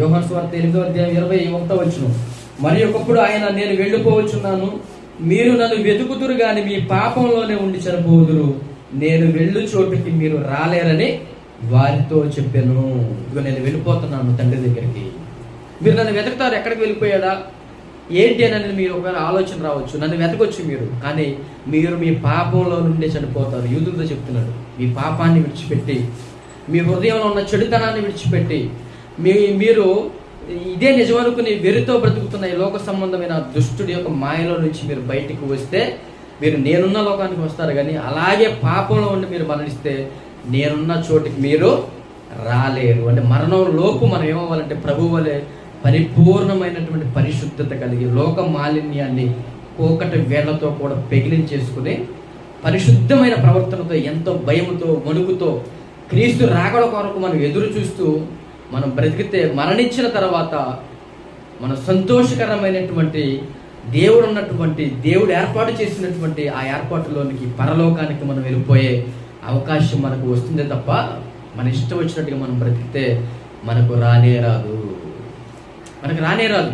యోహన్ స్వార్థ ఎనిమిదో అధ్యాయం ఇరవై ఒకటో వచ్చును మరి ఒకప్పుడు ఆయన నేను వెళ్ళిపోవచ్చున్నాను. మీరు నన్ను వెతుకుతురు కానీ మీ పాపంలోనే ఉండి చనిపోదురు. నేను వెళ్ళు చోటుకి మీరు రాలేరని వారితో చెప్పాను. ఇదిగో నేను వెళ్ళిపోతున్నాను తండ్రి దగ్గరికి. మీరు నన్ను వెతుకుతారు. ఎక్కడికి వెళ్ళిపోయాడా? ఏంటి అని మీరు ఒకవేళ ఆలోచన రావచ్చు. నన్ను వెతకొచ్చు మీరు. కానీ మీరు మీ పాపంలో నుండి చనిపోతారు. యూదులతో చెప్తున్నాడు. మీ పాపాన్ని విడిచిపెట్టి మీ హృదయంలో ఉన్న చెడుతనాన్ని విడిచిపెట్టి మీ మీరు ఇదే నిజమనుకుని వెరితో బ్రతుకుతున్న ఈ లోక సంబంధమైన దుష్టుడి యొక్క మాయలో నుంచి మీరు బయటికి వస్తే మీరు నేనున్న లోకానికి వస్తారు కానీ అలాగే పాపంలో ఉండి మీరు మరణిస్తే నేనున్న చోటికి మీరు రాలేరు. అంటే మరణం లోపు మనం ఏమవ్వాలంటే ప్రభు వలె పరిపూర్ణమైనటువంటి పరిశుద్ధత కలిగి లోక మాలిన్యాన్ని కోకట వేళ్ళతో కూడా పెగిలించేసుకుని పరిశుద్ధమైన ప్రవర్తనతో ఎంతో భయముతో వణుకుతో క్రీస్తు రాకడ కొరకు మనం ఎదురు చూస్తూ మనం బ్రతికితే మరణించిన తర్వాత మన సంతోషకరమైనటువంటి దేవుడు ఉన్నటువంటి దేవుడు ఏర్పాటు చేసినటువంటి ఆ ఏర్పాటులోనికి పరలోకానికి మనం వెళ్ళిపోయే అవకాశం మనకు వస్తుందే తప్ప మన ఇష్టం వచ్చినట్టుగా మనం బ్రతికితే మనకు రానే రాదు. మనకు రానే రాదు.